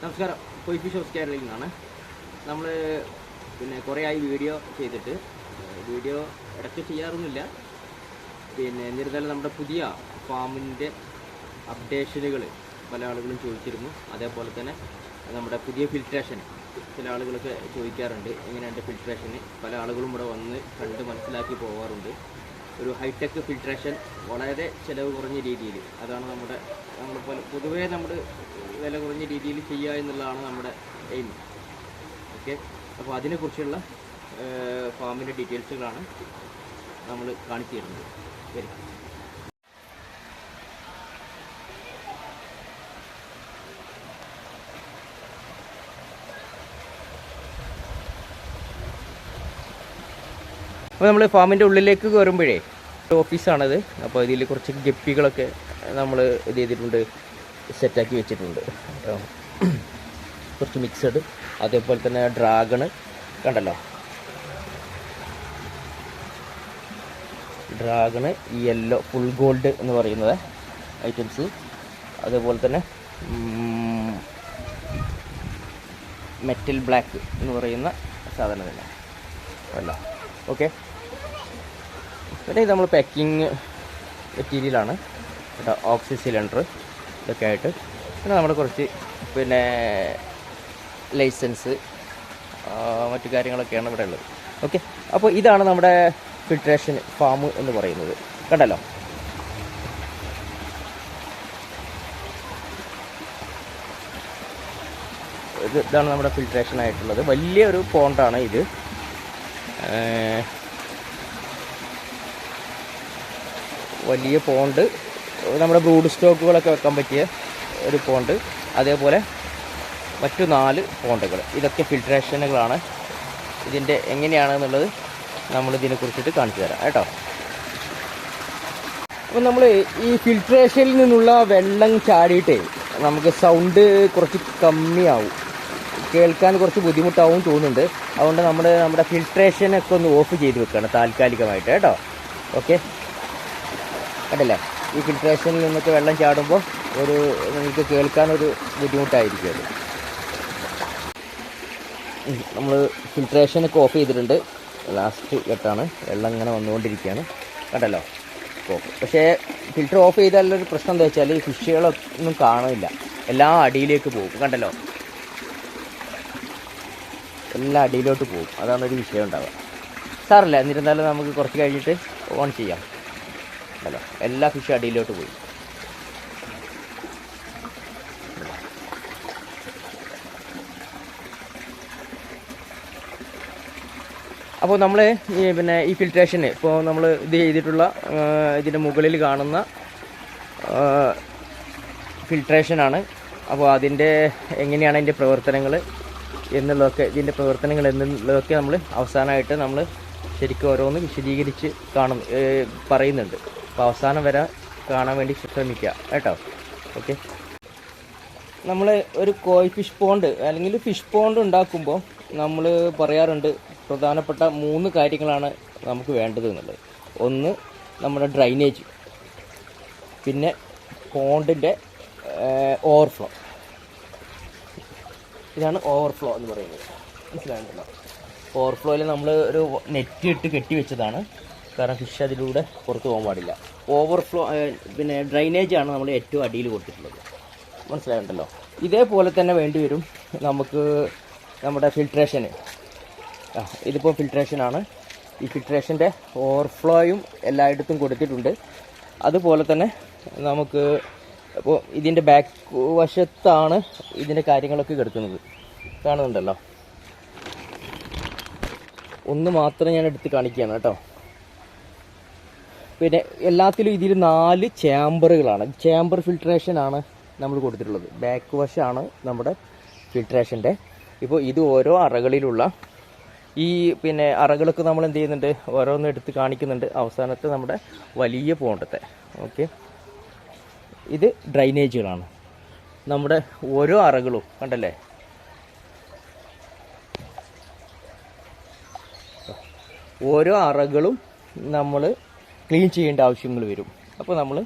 നമസ്കാരം. കൊയ്ഫി ഷോസ് കേരളയിൽ നിന്നാണ് നമ്മൾ പിന്നെ കുറേ ആയി വീഡിയോ ചെയ്തിട്ട് വീഡിയോ ഇടയ്ക്ക് ചെയ്യാറൊന്നുമില്ല. പിന്നെ എന്നിരുന്നാലും നമ്മുടെ പുതിയ ഫാമിന്റെ അപ്ഡേഷനുകൾ പല ആളുകളും ചോദിച്ചിരുന്നു. അതേപോലെ തന്നെ നമ്മുടെ പുതിയ ഫിൽട്രേഷൻ ചില ആളുകളൊക്കെ ചോദിക്കാറുണ്ട്. എങ്ങനെയുണ്ട് ഫിൽട്രേഷന് പല ആളുകളും ഇവിടെ വന്ന് കണ്ട് മനസ്സിലാക്കി പോകാറുണ്ട് ഒരു ഹൈടെക് ഫിൽട്രേഷൻ വളരെ ചിലവ് കുറഞ്ഞ രീതിയിൽ അതാണ് നമ്മുടെ നമ്മൾ പൊതുവേ നമ്മൾ വില കുറഞ്ഞ രീതിയിൽ ചെയ്യുക എന്നുള്ളതാണ് നമ്മുടെ എയിം ഓക്കെ അപ്പോൾ അതിനെക്കുറിച്ചുള്ള ഫാമിന്റെ ഡീറ്റെയിൽസുകളാണ് നമ്മൾ കാണിച്ചു തരുന്നത് ശരി. അപ്പോൾ നമ്മൾ ഫാമിന്റെ ഉള്ളിലേക്ക് കയറുമ്പോഴേ ഓഫീസാണത് അപ്പോൾ ഇതിൽ കുറച്ച് ഗപ്പികളൊക്കെ നമ്മൾ ഇത് ചെയ്തിട്ടുണ്ട്. സെറ്റാക്കി വെച്ചിട്ടുണ്ട്. കുറച്ച് മിക്സഡ് അതേപോലെ തന്നെ ഡ്രാഗണ് കണ്ടല്ലോ. ഡ്രാഗണ് യെല്ലോ ഫുൾ ഗോൾഡ് എന്ന് പറയുന്നത് ഐറ്റംസ് അതേപോലെ തന്നെ മെറ്റൽ ബ്ലാക്ക് എന്ന് പറയുന്ന സാധനം തന്നെ. അല്ല. ഓക്കെ പിന്നെ ഇത് നമ്മൾ പാക്കിങ് മെറ്റീരിയലാണ് ഓക്സി സിലിണ്ടർ ഇതൊക്കെ ആയിട്ട്. പിന്നെ നമ്മൾ കുറച്ച് പിന്നെ ലൈസൻസ് മറ്റു കാര്യങ്ങളൊക്കെയാണ് ഇവിടെ ഉള്ളത്. ഓക്കെ? അപ്പോൾ ഇതാണ് നമ്മുടെ ഫിൽട്രേഷൻ ഫാം എന്ന് പറയുന്നത്. കണ്ടല്ലോ? ഇത് ഇതാണ് നമ്മുടെ ഫിൽട്രേഷൻ ആയിട്ടുള്ളത്. വലിയൊരു പോണ്ടാണ് ഇത്. വലിയ പോണ്ട് നമ്മുടെ ബ്രൂഡ് സ്റ്റോക്കുകളൊക്കെ വെക്കാൻ പറ്റിയ ഒരു പോണ്ട്. അതേപോലെ മറ്റു നാല് പോണ്ടുകൾ. ഇതൊക്കെ ഫിൽട്രേഷനുകളാണ്. ഇതിന്റെ എങ്ങനെയാണെന്നുള്ളത് നമ്മൾ ഇതിനെ കുറിച്ചിട്ട് കാണിച്ചു തരാം കേട്ടോ. അപ്പോൾ നമ്മൾ ഈ ഫിൽട്രേഷനിൽ നിന്നുള്ള വെള്ളം ചാടിയിട്ടേ നമുക്ക് സൗണ്ട് കുറച്ച് കമ്മിയാവും. കേൾക്കാൻ കുറച്ച് ബുദ്ധിമുട്ടാവും തോന്നുന്നുണ്ട്. അതുകൊണ്ട് നമ്മൾ നമ്മുടെ ഫിൽട്രേഷനൊക്കെ ഒന്ന് ഓഫ് ചെയ്ത് വെക്കുകയാണ് താൽക്കാലികമായിട്ട് കേട്ടോ. ഓക്കെ? കണ്ടല്ലേ? ഈ ഫിൽട്രേഷനിൽ നിന്നൊക്കെ വെള്ളം ചാടുമ്പോൾ ഒരു നിങ്ങൾക്ക് കേൾക്കാനൊരു ബുദ്ധിമുട്ടായിരിക്കും അത്. നമ്മൾ ഫിൽട്രേഷനൊക്കെ ഓഫ് ചെയ്തിട്ടുണ്ട്. ലാസ്റ്റ് ഘട്ടമാണ്. വെള്ളം ഇങ്ങനെ വന്നുകൊണ്ടിരിക്കുകയാണ്. കണ്ടല്ലോ? ഓഫ് പക്ഷേ ഫിൽറ്റർ ഓഫ് ചെയ്താലൊരു പ്രശ്നം എന്താ വെച്ചാൽ ഈ ഫിഷുകളൊന്നും കാണില്ല എല്ലാം അടിയിലേക്ക് പോകും. കണ്ടല്ലോ? എല്ലാം അടിയിലോട്ട് പോകും. അതാണ് ഒരു വിഷയം ഉണ്ടാവുക. സാറല്ല? എന്നിരുന്നാലും നമുക്ക് കുറച്ച് കഴിഞ്ഞിട്ട് ഓൺ ചെയ്യാം. കണ്ടല്ലോ എല്ലാ ഫിഷും അടിയിലോട്ട് പോയി. അപ്പോൾ നമ്മൾ ഈ പിന്നെ ഈ ഫിൽട്രേഷന് ഇപ്പോൾ നമ്മൾ ഇത് ചെയ്തിട്ടുള്ള ഇതിന്റെ മുകളിൽ കാണുന്ന ഫിൽട്രേഷനാണ് അപ്പോൾ അതിന്റെ എങ്ങനെയാണ് അതിന്റെ പ്രവർത്തനങ്ങൾ എന്നുള്ളതൊക്കെ ഇതിന്റെ പ്രവർത്തനങ്ങൾ എന്നുള്ളതൊക്കെ നമ്മൾ അവസാനമായിട്ട് നമ്മൾ ശരിക്കും ഓരോന്ന് വിശദീകരിച്ച് കാണുന്നു പറയുന്നുണ്ട്. അപ്പോൾ അവസാനം വരെ കാണാൻ വേണ്ടി ശ്രമിക്കുക കേട്ടോ. ഓക്കെ നമ്മൾ ഒരു കോയി ഫിഷ് പോണ്ട് അല്ലെങ്കിൽ ഫിഷ് പോണ്ട് ഉണ്ടാക്കുമ്പോൾ നമ്മൾ പറയാറുണ്ട് പ്രധാനപ്പെട്ട മൂന്ന് കാര്യങ്ങളാണ് നമുക്ക് വേണ്ടത് എന്നുള്ളത്. ഒന്ന് നമ്മുടെ ഡ്രൈനേജ് പിന്നെ പോണ്ടിന്റെ ഓവർഫ്ലോ ഇതാണ് ഓവർഫ്ലോ എന്ന് പറയുന്നത്. മനസ്സിലാകുന്നുണ്ടല്ലോ ഓവർഫ്ലോയിൽ നമ്മൾ ഒരു നെറ്റ് ഇട്ട് കെട്ടി വെച്ചതാണ്. കാരണം ഫിഷ് അതിലൂടെ പുറത്ത് പോകാൻ പാടില്ല. ഓവർഫ്ലോ പിന്നെ ഡ്രൈനേജ് ആണ് നമ്മൾ ഏറ്റവും അടിയിൽ കൊടുത്തിട്ടുള്ളത്. മനസ്സിലായിട്ടുണ്ടല്ലോ ഇതേപോലെ തന്നെ വേണ്ടി വരും നമുക്ക് നമ്മുടെ ഫിൽട്രേഷന് ഇതിപ്പോൾ ഫിൽട്രേഷനാണ് ഈ ഫിൽട്രേഷന്റെ ഓവർഫ്ലോയും എല്ലായിടത്തും കൊടുത്തിട്ടുണ്ട്. അതുപോലെ തന്നെ നമുക്ക് ഇപ്പോൾ ഇതിന്റെ ബാക്ക് വശത്താണ് ഇതിന്റെ കാര്യങ്ങളൊക്കെ കിടക്കുന്നത്. കാണുന്നുണ്ടല്ലോ? ഒന്ന് മാത്രം ഞാൻ എടുത്ത് കാണിക്കുകയാണ് കേട്ടോ. പിന്നെ എല്ലാത്തിലും ഇതിൽ നാല് ചേമ്പറുകളാണ്. ചേമ്പർ ഫിൽട്രേഷൻ ആണ് നമ്മൾ കൊടുത്തിട്ടുള്ളത്. ബാക്ക് വശമാണ് നമ്മുടെ ഫിൽട്രേഷന്റെ ഇപ്പോൾ ഇത് ഓരോ അറകളിലുള്ള ഈ പിന്നെ അറകളൊക്കെ നമ്മൾ എന്ത് ചെയ്യുന്നുണ്ട്? ഓരോന്നും എടുത്ത് കാണിക്കുന്നുണ്ട്. അവസാനത്തെ നമ്മുടെ വലിയ പോണ്ടത്തെ. ഓക്കെ. ഇത് ഡ്രൈനേജുകളാണ് നമ്മുടെ ഓരോ അറകളും കണ്ടല്ലേ? ഓരോ അറകളും നമ്മൾ ക്ലീൻ ചെയ്യേണ്ട ആവശ്യങ്ങൾ വരും. അപ്പോൾ നമ്മൾ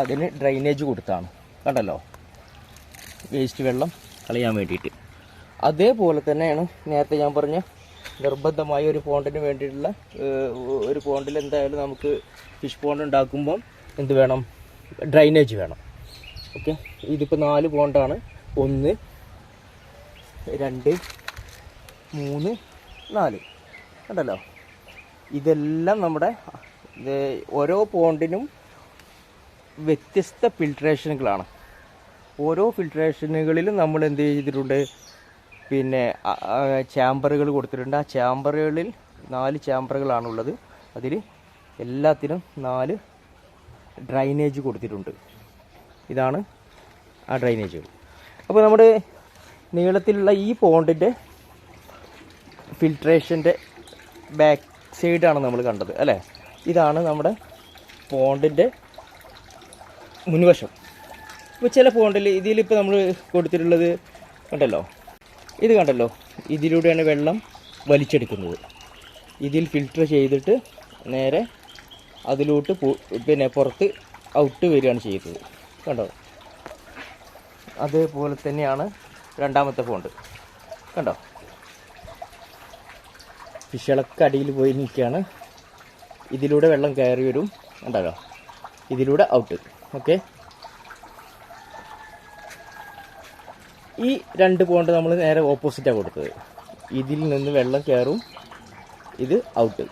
അതിന് ഡ്രൈനേജ് കൊടുത്താണ്. കണ്ടല്ലോ? വേസ്റ്റ് വെള്ളം കളയാൻ വേണ്ടിയിട്ട്. അതേപോലെ തന്നെയാണ് നേരത്തെ ഞാൻ പറഞ്ഞ നിർബന്ധമായ ഒരു പോണ്ടിന് വേണ്ടിയിട്ടുള്ള ഒരു പോണ്ടിൽ എന്തായാലും നമുക്ക് ഫിഷ് പോണ്ട് ഉണ്ടാക്കുമ്പോൾ എന്ത് വേണം? ഡ്രൈനേജ് വേണം. ഓക്കെ ഇതിപ്പോൾ നാല് പോണ്ടാണ്. ഒന്ന് രണ്ട് മൂന്ന് നാല്. കണ്ടല്ലോ? ഇതെല്ലാം നമ്മുടെ ഇത് ഓരോ പോണ്ടിനും വ്യത്യസ്ത ഫിൽട്രേഷനുകളാണ് ഓരോ ഫിൽട്രേഷനുകളിലും നമ്മൾ എന്ത് ചെയ്തിട്ടുണ്ട്? പിന്നെ ചാമ്പറുകൾ കൊടുത്തിട്ടുണ്ട്. ആ ചാമ്പറുകളിൽ നാല് ചാമ്പറുകളാണുള്ളത് അതിൽ എല്ലാത്തിനും നാല് ഡ്രൈനേജ് കൊടുത്തിട്ടുണ്ട്. ഇതാണ് ആ ഡ്രൈനേജുകൾ അപ്പോൾ നമ്മുടെ നീളത്തിലുള്ള ഈ പോണ്ടിന്റെ ഫിൽട്രേഷന്റെ ബാക്ക് സൈഡാണ് നമ്മൾ കണ്ടത് അല്ലേ? ഇതാണ് നമ്മുടെ പോണ്ടിന്റെ മുൻവശം. ഇപ്പോൾ ചില പോണ്ടിൽ ഇതിലിപ്പോൾ നമ്മൾ കൊടുത്തിട്ടുള്ളത് കണ്ടല്ലോ? ഇത് കണ്ടല്ലോ? ഇതിലൂടെയാണ് വെള്ളം വലിച്ചെടുക്കുന്നത്. ഇതിൽ ഫിൽറ്റർ ചെയ്തിട്ട് നേരെ അതിലോട്ട് പിന്നെ പുറത്ത് ഔട്ട് വരികയാണ് ചെയ്യുന്നത്. കണ്ടോ? അതേപോലെ തന്നെയാണ് രണ്ടാമത്തെ പോണ്ട്. കണ്ടോ? ഫിഷുകളൊക്കെ അടിയിൽ പോയി നിൽക്കുകയാണ്. ഇതിലൂടെ വെള്ളം കയറി വരും ഉണ്ടല്ലോ. ഇതിലൂടെ ഔട്ട് ഓക്കെ ഈ രണ്ട് പോണ്ട് നമ്മൾ നേരെ ഓപ്പോസിറ്റാണ് കൊടുത്തത്. ഇതിൽ നിന്ന് വെള്ളം കയറും ഇത് ഔട്ട്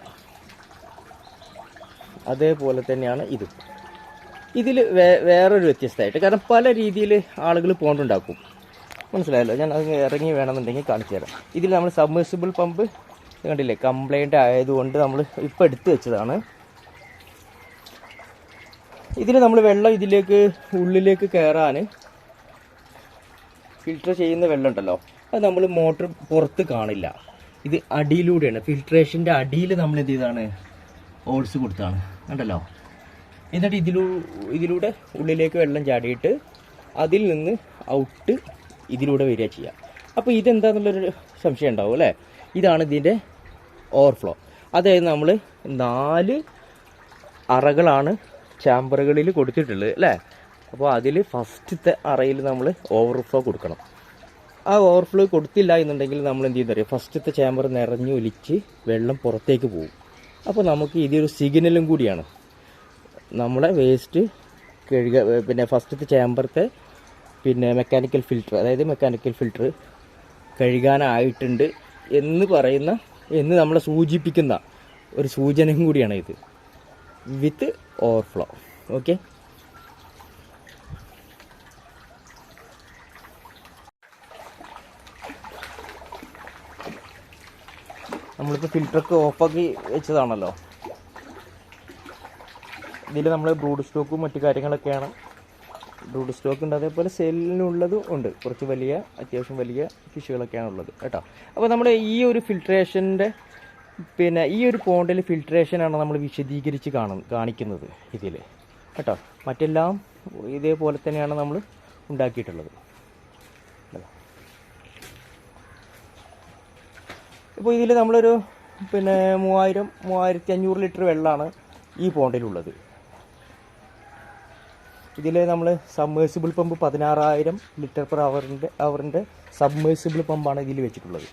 അതേപോലെ തന്നെയാണ് ഇത്. ഇതിൽ വേ വേറൊരു വ്യത്യസ്തമായിട്ട് കാരണം പല രീതിയിൽ ആളുകൾ പോണ്ടുണ്ടാക്കും മനസ്സിലായല്ലോ? ഞാൻ അത് ഇറങ്ങി വേണമെന്നുണ്ടെങ്കിൽ കാണിച്ചു തരാം. ഇതിൽ നമ്മൾ സബ്മേഴ്സിബിൾ പമ്പ് കണ്ടില്ലേ? കംപ്ലൈന്റ് ആയതുകൊണ്ട് നമ്മൾ ഇപ്പോൾ എടുത്തു വെച്ചതാണ്. ഇതിന് നമ്മൾ വെള്ളം ഇതിലേക്ക് ഉള്ളിലേക്ക് കയറാൻ ഫിൽറ്റർ ചെയ്യുന്ന വെള്ളം ഉണ്ടല്ലോ അത് നമ്മൾ മോട്ടർ പുറത്ത് കാണില്ല. ഇത് അടിയിലൂടെയാണ്. ഫിൽട്രേഷന്റെ അടിയിൽ നമ്മൾ എന്ത് ചെയ്താണ്? ഓൾസ് കൊടുത്താണ്. കണ്ടല്ലോ? എന്നിട്ട് ഇതിലൂ ഇതിലൂടെ ഉള്ളിലേക്ക് വെള്ളം ചാടിയിട്ട് അതിൽ നിന്ന് ഔട്ട് ഇതിലൂടെ വരിക ചെയ്യുക അപ്പോൾ ഇതെന്താന്നുള്ളൊരു സംശയം ഉണ്ടാവും അല്ലേ? ഇതാണ് ഇതിന്റെ ഓവർഫ്ലോ അതായത് നമ്മൾ നാല് അറകളാണ് ചാമ്പറുകളിൽ കൊടുത്തിട്ടുള്ളത് അല്ലേ? അപ്പോൾ അതിൽ ഫസ്റ്റത്തെ അറയിൽ നമ്മൾ ഓവർഫ്ലോ കൊടുക്കണം. ആ ഓവർഫ്ലോ കൊടുത്തില്ല എന്നുണ്ടെങ്കിൽ നമ്മൾ എന്ത് ചെയ്യുന്ന അറിയാം ഫസ്റ്റത്തെ ചാമ്പർ നിറഞ്ഞു ഒലിച്ച് വെള്ളം പുറത്തേക്ക് പോകും. അപ്പോൾ നമുക്ക് ഇതൊരു സിഗ്നലും കൂടിയാണ്. നമ്മളെ വേസ്റ്റ് കഴുക പിന്നെ ഫസ്റ്റത്തെ ചാമ്പറത്തെ പിന്നെ മെക്കാനിക്കൽ ഫിൽറ്റർ അതായത് മെക്കാനിക്കൽ ഫിൽറ്റർ കഴുകാനായിട്ടുണ്ട്. എന്ന് പറയുന്ന എന്ന് നമ്മളെ സൂചിപ്പിക്കുന്ന ഒരു സൂചനയും കൂടിയാണ് ഇത്. വിത്ത് ഓവർഫ്ലോ ഓക്കെ നമ്മളിപ്പോൾ ഫിൽറ്ററൊക്കെ ഓഫാക്കി വെച്ചതാണല്ലോ. ഇതിൽ നമ്മൾ ബ്രൂഡ് സ്റ്റോക്കും മറ്റു കാര്യങ്ങളൊക്കെയാണ് ബ്രൂഡ് സ്റ്റോക്ക് ഉണ്ട്. അതേപോലെ സെല്ലിനുള്ളതും ഉണ്ട്. കുറച്ച് വലിയ അത്യാവശ്യം വലിയ ഫിഷുകളൊക്കെയാണ് ഉള്ളത് കേട്ടോ. അപ്പോൾ നമ്മൾ ഈ ഒരു ഫിൽട്രേഷന്റെ പിന്നെ ഈ ഒരു പോണ്ടിൽ ഫിൽട്രേഷനാണ് നമ്മൾ വിശദീകരിച്ച് കാണും കാണിക്കുന്നത് ഇതിൽ കേട്ടോ. മറ്റെല്ലാം ഇതേപോലെ തന്നെയാണ് നമ്മൾ ഉണ്ടാക്കിയിട്ടുള്ളത്. ഇപ്പോൾ ഇതിൽ നമ്മളൊരു പിന്നെ മൂവായിരം മൂവായിരത്തി അഞ്ഞൂറ് ലിറ്റർ വെള്ളമാണ് ഈ പോണ്ടിലുള്ളത്. ഇതിൽ നമ്മൾ സബ്മേഴ്സിബിൾ പമ്പ് പതിനാറായിരം ലിറ്റർ പെർ അവറിന്റെ അവറിന്റെ സബ്മേഴ്സിബിൾ പമ്പാണ് ഇതിൽ വെച്ചിട്ടുള്ളത്.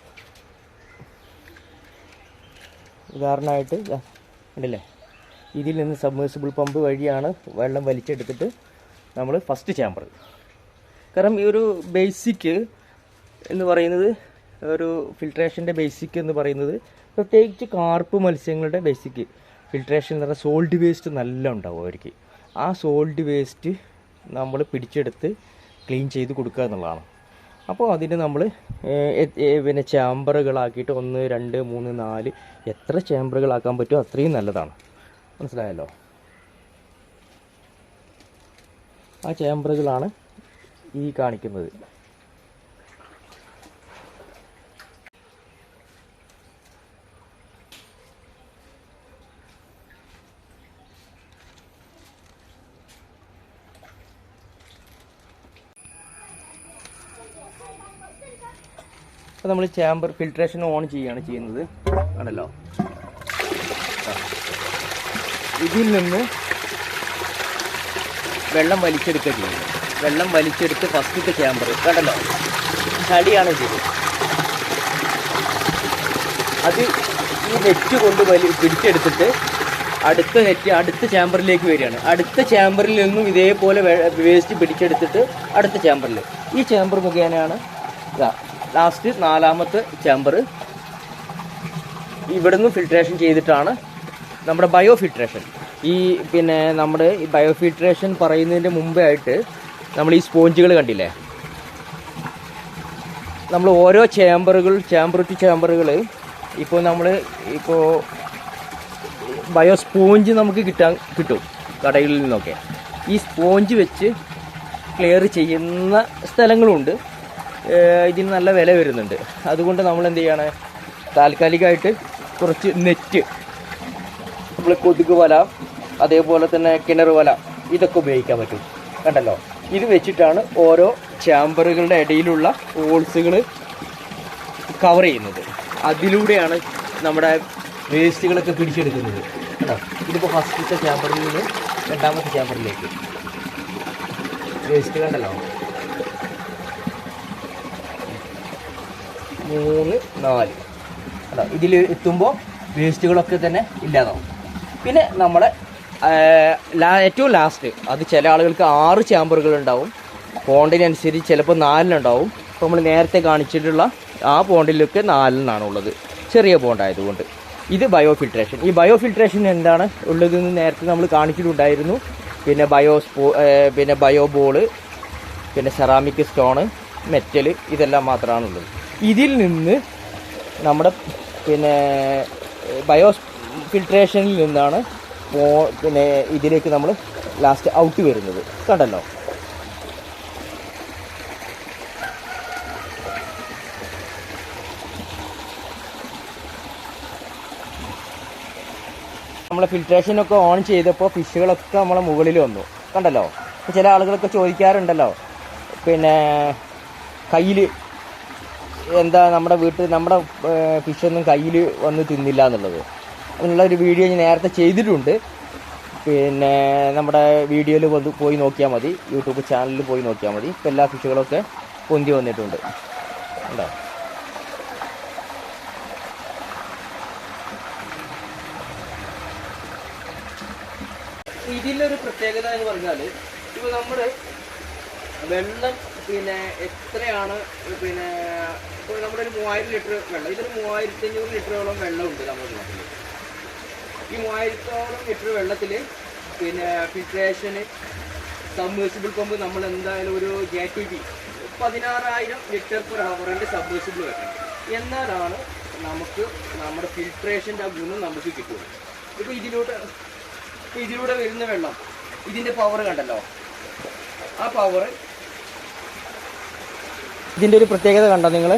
ഉദാഹരണമായിട്ട് ഉണ്ടല്ലേ ഇതിൽ നിന്ന് സബ്മേഴ്സിബിൾ പമ്പ് വഴിയാണ് വെള്ളം വലിച്ചെടുത്തിട്ട് നമ്മൾ ഫസ്റ്റ് ചാമ്പർ കാരണം ഈ ഒരു ബേസിക് എന്ന് പറയുന്നത് ഒരു ഫിൽട്രേഷന്റെ ബേസിക് എന്ന് പറയുന്നത് പ്രത്യേകിച്ച് കാർപ്പ് മത്സ്യങ്ങളുടെ ബേസിക് ഫിൽട്രേഷൻ എന്ന് പറഞ്ഞാൽ സോൾട്ട് വേസ്റ്റ് നല്ല ഉണ്ടാവും അവർക്ക്. ആ സോൾഡ് വേസ്റ്റ് നമ്മൾ പിടിച്ചെടുത്ത് ക്ലീൻ ചെയ്ത് കൊടുക്കുക എന്നുള്ളതാണ്. അപ്പോൾ അതിന് നമ്മൾ പിന്നെ ചാമ്പറുകളാക്കിയിട്ട് ഒന്ന് രണ്ട് മൂന്ന് നാല് എത്ര ചാമ്പറുകളാക്കാൻ പറ്റുമോ അത്രയും നല്ലതാണ്. മനസ്സിലായല്ലോ? ആ ചാമ്പറുകളാണ് ഈ കാണിക്കുന്നത്. അപ്പോൾ നമ്മൾ ചാമ്പർ ഫിൽട്രേഷൻ ഓൺ ചെയ്യുകയാണ് ചെയ്യുന്നത്. ആണല്ലോ ഇതിൽ നിന്ന് വെള്ളം വലിച്ചെടുക്കുക ചെയ്യുന്നത് വെള്ളം വലിച്ചെടുത്ത് ഫസ്റ്റത്തെ ചാമ്പർ കണ്ടല്ലോ? ചളിയാണ് ചെയ്തത് അത് ഈ നെറ്റ് കൊണ്ട് വലി പിടിച്ചെടുത്തിട്ട് അടുത്ത നെറ്റ് അടുത്ത ചാമ്പറിലേക്ക് വരികയാണ്. അടുത്ത ചാമ്പറിൽ നിന്നും ഇതേപോലെ വേസ്റ്റ് പിടിച്ചെടുത്തിട്ട് അടുത്ത ചാമ്പറിൽ ഈ ചാമ്പർ മുഖേനയാണ് ഇതാ. ലാസ്റ്റ് നാലാമത്തെ ചാമ്പർ ഇവിടുന്ന് ഫിൽട്രേഷൻ ചെയ്തിട്ടാണ് നമ്മുടെ ബയോ ഫിൽട്രേഷൻ ഈ പിന്നെ നമ്മുടെ ഈ ബയോ ഫിൽട്രേഷൻ പറയുന്നതിന്റെ മുമ്പേ ആയിട്ട് നമ്മൾ ഈ സ്പോഞ്ചുകൾ കണ്ടില്ലേ? നമ്മൾ ഓരോ ചേമ്പറുകൾ ചേമ്പർ ടു ചേമ്പറുകൾ ഇപ്പോൾ നമ്മൾ ഇപ്പോൾ ബയോ സ്പോഞ്ച് നമുക്ക് കിട്ടാൻ കിട്ടും കടകളിൽ നിന്നൊക്കെ. ഈ സ്പോഞ്ച് വെച്ച് ക്ലിയർ ചെയ്യുന്ന സ്ഥലങ്ങളുണ്ട്. ഇതിന് നല്ല വില വരുന്നുണ്ട്. അതുകൊണ്ട് നമ്മൾ എന്ത് ചെയ്യാണ്? താൽക്കാലികമായിട്ട് കുറച്ച് നെറ്റ് നമ്മൾ കൊതുക് വല അതേപോലെ തന്നെ കിണർ വല ഇതൊക്കെ ഉപയോഗിക്കാൻ പറ്റും. കണ്ടല്ലോ? ഇത് വെച്ചിട്ടാണ് ഓരോ ചാമ്പറുകളുടെ ഇടയിലുള്ള ഹോൾസുകൾ കവർ ചെയ്യുന്നത്. അതിലൂടെയാണ് നമ്മുടെ വേസ്റ്റുകളൊക്കെ പിടിച്ചെടുക്കുന്നത്. ഇതിപ്പോൾ ഫസ്റ്റത്തെ ചാമ്പറിൽ നിന്ന് രണ്ടാമത്തെ ചാമ്പറിലേക്ക് വേസ്റ്റ് കണ്ടല്ലോ? മൂന്ന് നാല്. കേട്ടോ ഇതിൽ എത്തുമ്പോൾ വേസ്റ്റുകളൊക്കെ തന്നെ ഇല്ലാതാവും. പിന്നെ നമ്മുടെ ലാ- ഏറ്റവും ലാസ്റ്റ് അത് ചില ആളുകൾക്ക് ആറ് ചാമ്പറുകൾ ഉണ്ടാവും. പോണ്ടിനനുസരിച്ച് ചിലപ്പോൾ നാലിനുണ്ടാവും അപ്പോൾ നമ്മൾ നേരത്തെ കാണിച്ചിട്ടുള്ള ആ പോണ്ടിലൊക്കെ നാലിനാണ് ഉള്ളത് ചെറിയ പോണ്ടായതുകൊണ്ട്. ഇത് ബയോ ഫിൽട്രേഷൻ ഈ ബയോ ഫിൽട്രേഷൻ എന്താണ് ഉള്ളതെന്ന് നേരത്തെ നമ്മൾ കാണിച്ചിട്ടുണ്ടായിരുന്നു. പിന്നെ ബയോ സ്പോ പിന്നെ ബയോ ബോൾ പിന്നെ സെറാമിക് സ്റ്റോണ് മെറ്റൽ ഇതെല്ലാം മാത്രമാണുള്ളത് ഇതിൽ നിന്ന് നമ്മുടെ പിന്നെ ബയോ ഫിൽട്രേഷനിൽ നിന്നാണ് പിന്നെ ഇതിലേക്ക് നമ്മൾ ലാസ്റ്റ് ഔട്ട് വരുന്നത്. കണ്ടല്ലോ? നമ്മളെ ഫിൽട്രേഷനൊക്കെ ഓൺ ചെയ്തപ്പോൾ ഫിഷുകളൊക്കെ നമ്മളെ മുകളിൽ വന്നു. കണ്ടല്ലോ? ചില ആളുകളൊക്കെ ചോദിക്കാറുണ്ടല്ലോ? പിന്നെ കയ്യിൽ എന്താ നമ്മുടെ വീട്ടിൽ നമ്മുടെ ഫിഷൊന്നും കയ്യിൽ വന്ന് തിന്നില്ല എന്നുള്ളത്. അതിനുള്ള ഒരു വീഡിയോ ഞാൻ നേരത്തെ ചെയ്തിട്ടുണ്ട്. പിന്നെ നമ്മുടെ വീഡിയോയിൽ വന്ന് പോയി നോക്കിയാൽ മതി. യൂട്യൂബ് ചാനലിൽ പോയി നോക്കിയാൽ മതി. ഇപ്പം എല്ലാ ഫിഷുകളൊക്കെ പൊന്തി വന്നിട്ടുണ്ട്. ഉണ്ടോ ഇതിലൊരു പ്രത്യേകത എന്ന് പറഞ്ഞാൽ ഇപ്പോൾ നമ്മുടെ വെള്ളം പിന്നെ എത്രയാണ് പിന്നെ ഇപ്പോൾ നമ്മുടെ ഒരു മൂവായിരം ലിറ്റർ വെള്ളം ഇതൊരു മൂവായിരത്തി അഞ്ഞൂറ് ലിറ്ററോളം വെള്ളമുണ്ട് നമ്മുടെ നാട്ടിൽ ഈ മൂവായിരത്തോളം ലിറ്റർ വെള്ളത്തിൽ പിന്നെ ഫിൽട്രേഷന് സബ്മേഴ്സിബിൾ പമ്പ് നമ്മൾ എന്തായാലും ഒരു ജെ ടി ബി പതിനാറായിരം ലിറ്റർ പെർ ഹവറിന്റെ സബ്മേഴ്സിബിൾ വെക്കണം. എന്നാലാണ് നമുക്ക് നമ്മുടെ ഫിൽട്രേഷന്റെ ആ ഗുണം നമുക്ക് കിട്ടുള്ളൂ ഇപ്പോൾ ഇതിലൂടെ ഇതിലൂടെ വരുന്ന വെള്ളം ഇതിന്റെ പവർ കണ്ടല്ലോ? ആ പവർ ഇതിന്റെ ഒരു പ്രത്യേകത കണ്ടോ നിങ്ങൾ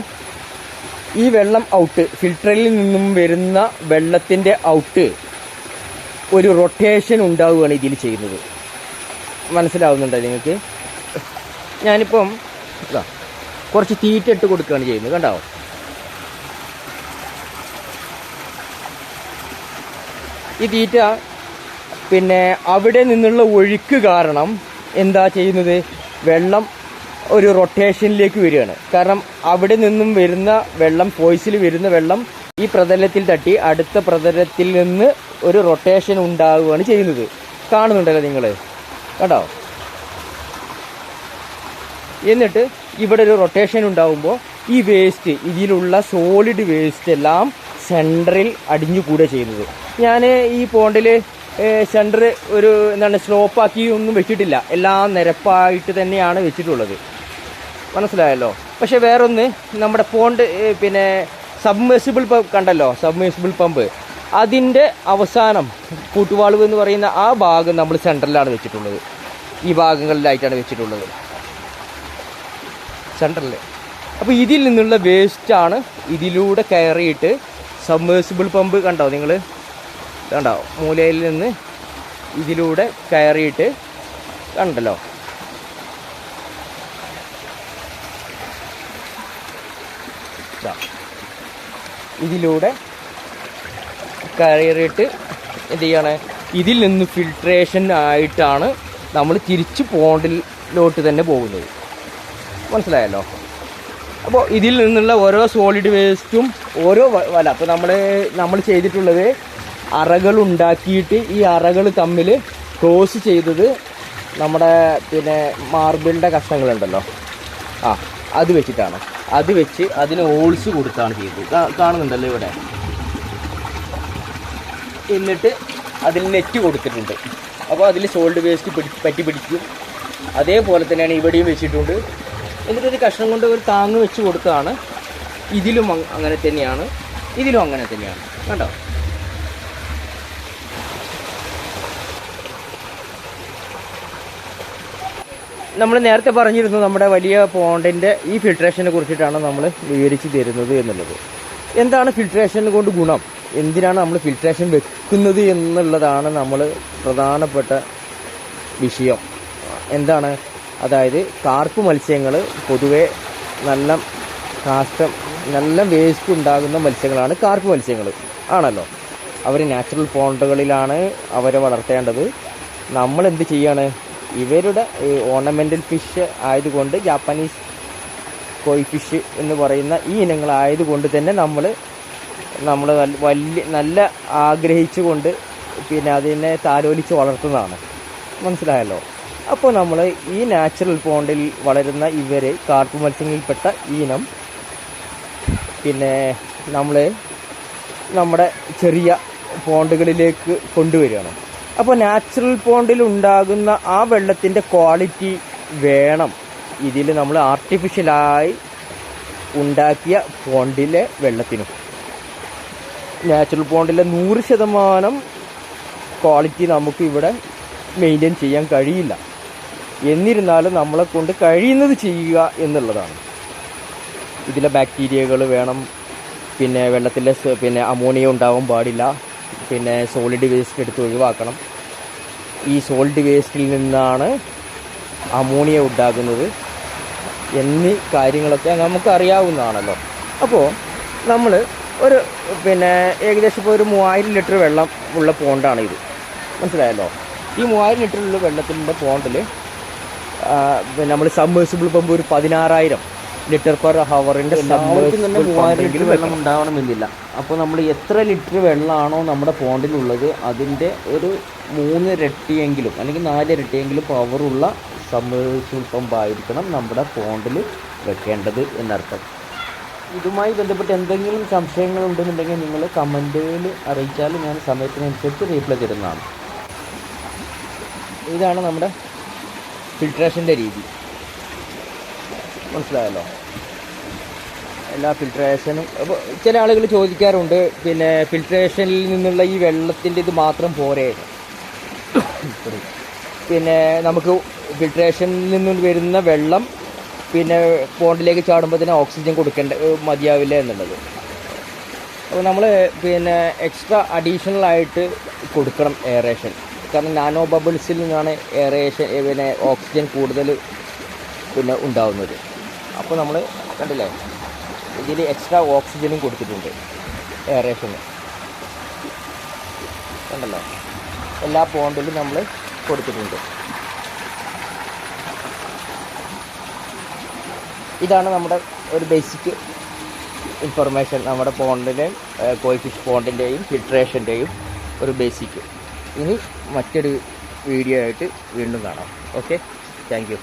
ഈ വെള്ളം ഔട്ട് ഫിൽറ്ററിൽ നിന്നും വരുന്ന വെള്ളത്തിന്റെ ഔട്ട് ഒരു റൊട്ടേഷൻ ഉണ്ടാവുകയാണ് ഇതിൽ ചെയ്യുന്നത്. മനസ്സിലാവുന്നുണ്ടോ നിങ്ങൾക്ക്? ഞാനിപ്പം കുറച്ച് തീറ്റ ഇട്ട് കൊടുക്കുകയാണ് ചെയ്യുന്നത് കണ്ടോ? ഈ തീറ്റ പിന്നെ അവിടെ നിന്നുള്ള ഒഴുക്ക് കാരണം എന്താ ചെയ്യുന്നത്? വെള്ളം ഒരു റൊട്ടേഷനിലേക്ക് വരികയാണ്. കാരണം അവിടെ നിന്നും വരുന്ന വെള്ളം ഫോയ്സിൽ വരുന്ന വെള്ളം ഈ പ്രതലത്തിൽ തട്ടി അടുത്ത പ്രതലത്തിൽ നിന്ന് ഒരു റൊട്ടേഷൻ ഉണ്ടാവുകയാണ് ചെയ്യുന്നത്. കാണുന്നുണ്ടല്ലോ നിങ്ങൾ കണ്ടോ? എന്നിട്ട് ഇവിടെ ഒരു റൊട്ടേഷൻ ഉണ്ടാവുമ്പോൾ ഈ വേസ്റ്റ് ഇതിലുള്ള സോളിഡ് വേസ്റ്റ് എല്ലാം സെന്ററിൽ അടിഞ്ഞു കൂടെ ചെയ്യുന്നത്. ഞാൻ ഈ പോണ്ടിൽ സെന്റർ ഒരു എന്താണ് സ്ലോപ്പാക്കി ഒന്നും വെച്ചിട്ടില്ല. എല്ലാം നിരപ്പായിട്ട് തന്നെയാണ് വെച്ചിട്ടുള്ളത്. മനസ്സിലായല്ലോ. പക്ഷേ വേറൊന്ന് നമ്മുടെ പോണ്ട് പിന്നെ സബ്മേഴ്സിബിൾ പമ്പ് കണ്ടല്ലോ സബ്മേഴ്സിബിൾ പമ്പ്. അതിന്റെ അവസാനം കൂട്ടുവാൾവ് എന്ന് പറയുന്ന ആ ഭാഗം നമ്മൾ സെന്ററിലാണ് വെച്ചിട്ടുള്ളത്. ഈ ഭാഗങ്ങളിലായിട്ടാണ് വെച്ചിട്ടുള്ളത്. സെന്ററിൽ അപ്പോൾ ഇതിൽ നിന്നുള്ള വേസ്റ്റാണ് ഇതിലൂടെ കയറിയിട്ട് സബ്മേഴ്സിബിൾ പമ്പ് കണ്ടോ നിങ്ങൾ? കണ്ടോ? മൂലയിൽ നിന്ന് ഇതിലൂടെ കയറിയിട്ട് കണ്ടല്ലോ. ദാ. ഇതിലൂടെ കയറിയിട്ട് എന്ത് ചെയ്യാണ്? ഇതിൽ നിന്ന് ഫിൽട്രേഷൻ ആയിട്ടാണ് നമ്മൾ തിരിച്ച് പോണ്ടിലോട്ട് തന്നെ പോകുന്നത്. മനസ്സിലായല്ലോ? അപ്പോൾ ഇതിൽ നിന്നുള്ള ഓരോ സോളിഡ് വേസ്റ്റും ഓരോ വല അപ്പോൾ നമ്മൾ നമ്മൾ ചെയ്തിട്ടുള്ളത് അറകൾ ഉണ്ടാക്കിയിട്ട് ഈ അറകൾ തമ്മിൽ ക്രോസ് ചെയ്തത് നമ്മുടെ പിന്നെ മാർബിളിന്റെ കഷ്ണങ്ങളുണ്ടല്ലോ. ആ അത് വെച്ചിട്ടാണ്. അത് വെച്ച് അതിന് ഓൾസ് കൊടുത്താണ് ചെയ്തത്. കാണുന്നുണ്ടല്ലോ ഇവിടെ. എന്നിട്ട് അതിൽ നെറ്റ് കൊടുത്തിട്ടുണ്ട്. അപ്പോൾ അതിൽ സോൾഡ് വേസ്റ്റ് പിടി പറ്റി പിടിക്കും. അതേപോലെ തന്നെയാണ് ഇവിടെയും വെച്ചിട്ടുണ്ട്. എന്നിട്ട് ഒരു കഷ്ണം കൊണ്ട് ഒരു താങ്ങ് വെച്ച് കൊടുത്തതാണ്. ഇതിലും അങ്ങനെ തന്നെയാണ്. ഇതിലും അങ്ങനെ തന്നെയാണ്. കണ്ടോ? നമ്മൾ നേരത്തെ പറഞ്ഞിരുന്നു നമ്മുടെ വലിയ പോണ്ടിന്റെ ഈ ഫിൽട്രേഷനെ കുറിച്ചിട്ടാണ് നമ്മൾ വിവരിച്ച് തരുന്നത് എന്നുള്ളത്. എന്താണ് ഫിൽട്രേഷൻ കൊണ്ട് ഗുണം? എന്തിനാണ് നമ്മൾ ഫിൽട്രേഷൻ വെക്കുന്നത് എന്നുള്ളതാണ് നമ്മൾ പ്രധാനപ്പെട്ട വിഷയം. എന്താണ്? അതായത് കാർപ്പ് മത്സ്യങ്ങൾ പൊതുവെ നല്ല കാഷ്ടം നല്ല വേസ്റ്റ് ഉണ്ടാകുന്ന മത്സ്യങ്ങളാണ് കാർപ്പ് മത്സ്യങ്ങൾ. ആണല്ലോ? അവർ നാച്ചുറൽ പോണ്ടുകളിലാണ് അവരെ വളർത്തേണ്ടത്. നമ്മൾ എന്ത് ചെയ്യാണ്? ഇവരുടെ ഓർണമെന്റൽ ഫിഷ് ആയതുകൊണ്ട് ജാപ്പനീസ് കോയി ഫിഷ് എന്ന് പറയുന്ന ഈ ഇനങ്ങളായതുകൊണ്ട് തന്നെ നമ്മൾ നമ്മൾ വലിയ നല്ല ആഗ്രഹിച്ചുകൊണ്ട് പിന്നെ അതിനെ താലോലിച്ച് വളർത്തുന്നതാണ്. മനസ്സിലായല്ലോ? അപ്പോൾ നമ്മൾ ഈ നാച്ചുറൽ പോണ്ടിൽ വളരുന്ന ഇവരെ കാർപ്പ് മത്സ്യങ്ങളിൽപ്പെട്ട ഈ ഇനം പിന്നെ നമ്മൾ നമ്മുടെ ചെറിയ പോണ്ടുകളിലേക്ക് കൊണ്ടുവരികയാണ്. അപ്പോൾ നാച്ചുറൽ പോണ്ടിൽ ഉണ്ടാകുന്ന ആ വെള്ളത്തിന്റെ ക്വാളിറ്റി വേണം. ഇതിൽ നമ്മൾ ആർട്ടിഫിഷ്യലായി ഉണ്ടാക്കിയ പോണ്ടിലെ വെള്ളത്തിനും. നാച്ചുറൽ പോണ്ടിലെ നൂറ് ശതമാനം ക്വാളിറ്റി നമുക്ക് ഇവിടെ മെയിന്റെയിൻ ചെയ്യാൻ കഴിയില്ല. എന്നിരുന്നാലും നമ്മളെ കൊണ്ട് കഴിയുന്നത് ചെയ്യുക എന്നുള്ളതാണ്. ഇതിലെ ബാക്ടീരിയകൾ വേണം. പിന്നെ വെള്ളത്തിലെ പിന്നെ അമോണിയ ഉണ്ടാവാൻ പാടില്ല. പിന്നെ സോളിഡ് വേസ്റ്റ് എടുത്ത് ഒഴിവാക്കണം. ഈ സോളിഡ് വേസ്റ്റിൽ നിന്നാണ് അമോണിയ ഉണ്ടാകുന്നത് എന്നീ കാര്യങ്ങളൊക്കെ നമുക്ക് അറിയാവുന്നതാണല്ലോ അപ്പോൾ നമ്മൾ ഒരു പിന്നെ ഏകദേശം ഇപ്പോൾ ഒരു മൂവായിരം ലിറ്റർ വെള്ളം ഉള്ള പോണ്ടാണ് ഇത്. മനസ്സിലായല്ലോ? ഈ മൂവായിരം ലിറ്റർ ഉള്ള വെള്ളത്തിന്റെ പോണ്ടിൽ നമ്മൾ സബ്മേഴ്സിബിൾ പമ്പ് ഒരു പതിനാറായിരം. ലിറ്റർ പെർ ഹവറിന്റെ വെള്ളം ഉണ്ടാവണമെന്നില്ല. അപ്പോൾ നമ്മൾ എത്ര ലിറ്റർ വെള്ളമാണോ നമ്മുടെ പോണ്ടിലുള്ളത് അതിന്റെ ഒരു മൂന്ന് ഇരട്ടിയെങ്കിലും അല്ലെങ്കിൽ നാല് ഇരട്ടിയെങ്കിലും പവറുള്ള സബ്മേഴ്സിബിൾ നമ്മുടെ പോണ്ടിൽ വെക്കേണ്ടത് എന്നർത്ഥം. ഇതുമായി ബന്ധപ്പെട്ട് എന്തെങ്കിലും സംശയങ്ങൾ ഉണ്ടെന്നുണ്ടെങ്കിൽ നിങ്ങൾ കമന്റുകളിൽ അറിയിച്ചാൽ ഞാൻ സമയത്തിനനുസരിച്ച് റീപ്ലൈ തരുന്നതാണ്. ഇതാണ് നമ്മുടെ ഫിൽട്രേഷന്റെ രീതി. മനസ്സിലായല്ലോ? എല്ലാ ഫിൽട്രേഷനും അപ്പോൾ ചില ആളുകൾ ചോദിക്കാറുണ്ട് പിന്നെ ഫിൽട്രേഷനിൽ നിന്നുള്ള ഈ വെള്ളത്തിന്റെ ഇത് മാത്രം പോരെ. പിന്നെ നമുക്ക് ഫിൽട്രേഷനിൽ നിന്നും വരുന്ന വെള്ളം പിന്നെ പോണ്ടിലേക്ക് ചാടുമ്പോൾ തന്നെ ഓക്സിജൻ കൊടുക്കേണ്ട മതിയാവില്ല എന്നുള്ളത്. അപ്പോൾ നമ്മൾ പിന്നെ എക്സ്ട്രാ അഡീഷണൽ ആയിട്ട് കൊടുക്കണം എയറേഷൻ കാരണം നാനോ ബബിൾസിൽ നിന്നാണ് എയറേഷൻ പിന്നെ ഓക്സിജൻ കൂടുതൽ പിന്നെ ഉണ്ടാവുന്നത്. അപ്പോൾ നമ്മൾ കണ്ടില്ലേ? ഇതിൽ എക്സ്ട്രാ ഓക്സിജനും കൊടുത്തിട്ടുണ്ട്. എയറേഷന് കണ്ടല്ലോ? എല്ലാ പോണ്ടിലും നമ്മൾ കൊടുത്തിട്ടുണ്ട്. ഇതാണ് നമ്മുടെ ഒരു ബേസിക് ഇൻഫർമേഷൻ നമ്മുടെ പോണ്ടിന്റെയും കോയിഫിഷ് പോണ്ടിന്റെയും ഫിൽട്രേഷന്റെയും ഒരു ബേസിക് ഇനി മറ്റൊരു വീഡിയോ ആയിട്ട് വീണ്ടും കാണാം. Okay thank